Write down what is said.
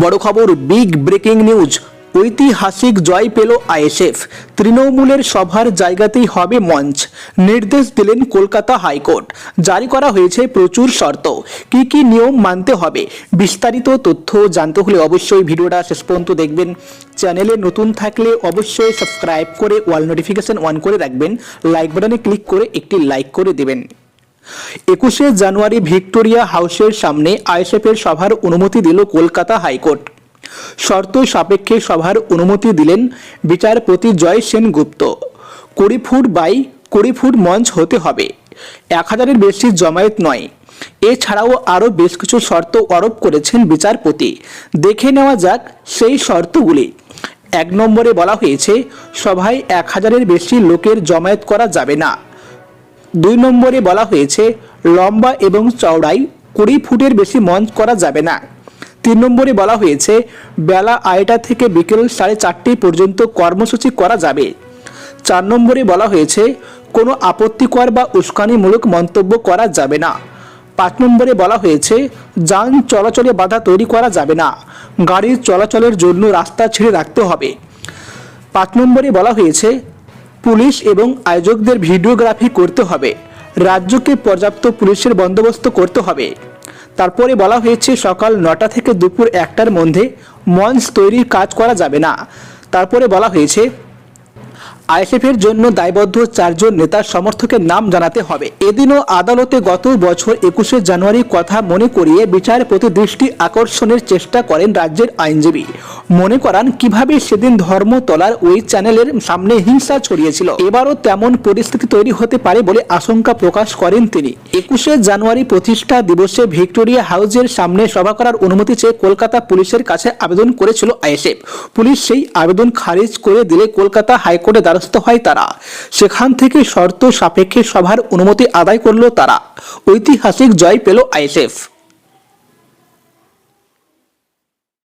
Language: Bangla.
বড় খবর বিগ ব্রেকিং নিউজ ঐতিহাসিক জয় পেল আইএসএফ। তৃণমূলের সভার জায়গাতেই হবে মঞ্চ। নির্দেশ দিলেন কলকাতা হাইকোর্ট। জারি করা হয়েছে প্রচুর শর্ত। কি কি নিয়ম মানতে হবে? বিস্তারিত তথ্য জানতে হলে অবশ্যই ভিডিওটা শেষ পর্যন্ত দেখবেন। চ্যানেলে নতুন থাকলে অবশ্যই সাবস্ক্রাইব করে ওয়াল নোটিফিকেশন অন করে রাখবেন। লাইক বাটনে ক্লিক করে একটি লাইক করে দেবেন। একুশে জানুয়ারি ভিক্টোরিয়া হাউসের সামনে আইএসএফের সভার অনুমতি দিল কলকাতা হাইকোর্ট। শর্ত সাপেক্ষে সভার অনুমতি দিলেন বিচারপতি জয় সেনগুপ্ত কুড়ি ফুট বাই কুড়ি ফুট মঞ্চ হতে হবে। এক হাজারের বেশি জমায়েত নয়। এছাড়াও আরও বেশ কিছু শর্ত আরোপ করেছেন বিচারপতি। দেখে নেওয়া যাক সেই শর্তগুলি। এক নম্বরে বলা হয়েছে, সভায় এক হাজারের বেশি লোকের জমায়েত করা যাবে না। দুই নম্বরে বলা হয়েছে, লম্বা এবং চওড়াই কুড়ি ফুটের বেশি মঞ্চ করা যাবে না। তিন নম্বরে বলা হয়েছে, বেলা আড়াইটা থেকে বিকেল সাড়ে চারটে পর্যন্ত কর্মসূচি করা যাবে। চার নম্বরে বলা হয়েছে, কোনো আপত্তিকর বা উস্কানিমূলক মন্তব্য করা যাবে না। পাঁচ নম্বরে বলা হয়েছে, যান চলাচলে বাধা তৈরি করা যাবে না। গাড়ির চলাচলের জন্য রাস্তা ছেড়ে রাখতে হবে। পাঁচ নম্বরে বলা হয়েছে পুলিশ এবং আয়োজকদের ভিডিওগ্রাফি করতে হবে। রাজ্যকে পর্যাপ্ত পুলিশের বন্দোবস্ত করতে হবে। তারপরে বলা হয়েছে, সকাল নটা থেকে দুপুর একটার মধ্যে মঞ্চ তৈরির কাজ করা যাবে না। তারপরে বলা হয়েছে আইএসএফের জন্য দায়বদ্ধ চারজন নেতার সমর্থকের নাম জানাতে হবে। এদিনও আদালতে গত বছর একুশে জানুয়ারি কথা মনে করিয়ে বিচারপতি দৃষ্টি আকর্ষণের চেষ্টা করেন রাজ্যের আইনজীবী। মনে করান, কীভাবে সেদিন ধর্মতলার ওই চ্যানেলের সামনে হিংসা ছড়িয়েছিল। এবারও তেমন পরিস্থিতি তৈরি হতে পারে বলে আশঙ্কা প্রকাশ করেন তিনি। একুশে জানুয়ারি প্রতিষ্ঠা দিবসে ভিক্টোরিয়া হাউজের সামনে সভা করার অনুমতি চেয়ে কলকাতা পুলিশের কাছে আবেদন করেছিল আইএসএফ। পুলিশ সেই আবেদন খারিজ করে দিলে কলকাতা হাইকোর্টে দ্বারস্থ হয় তারা। সেখান থেকে শর্ত সাপেক্ষে সভার অনুমতি আদায় করল তারা। ঐতিহাসিক জয় পেল আইএসএফ।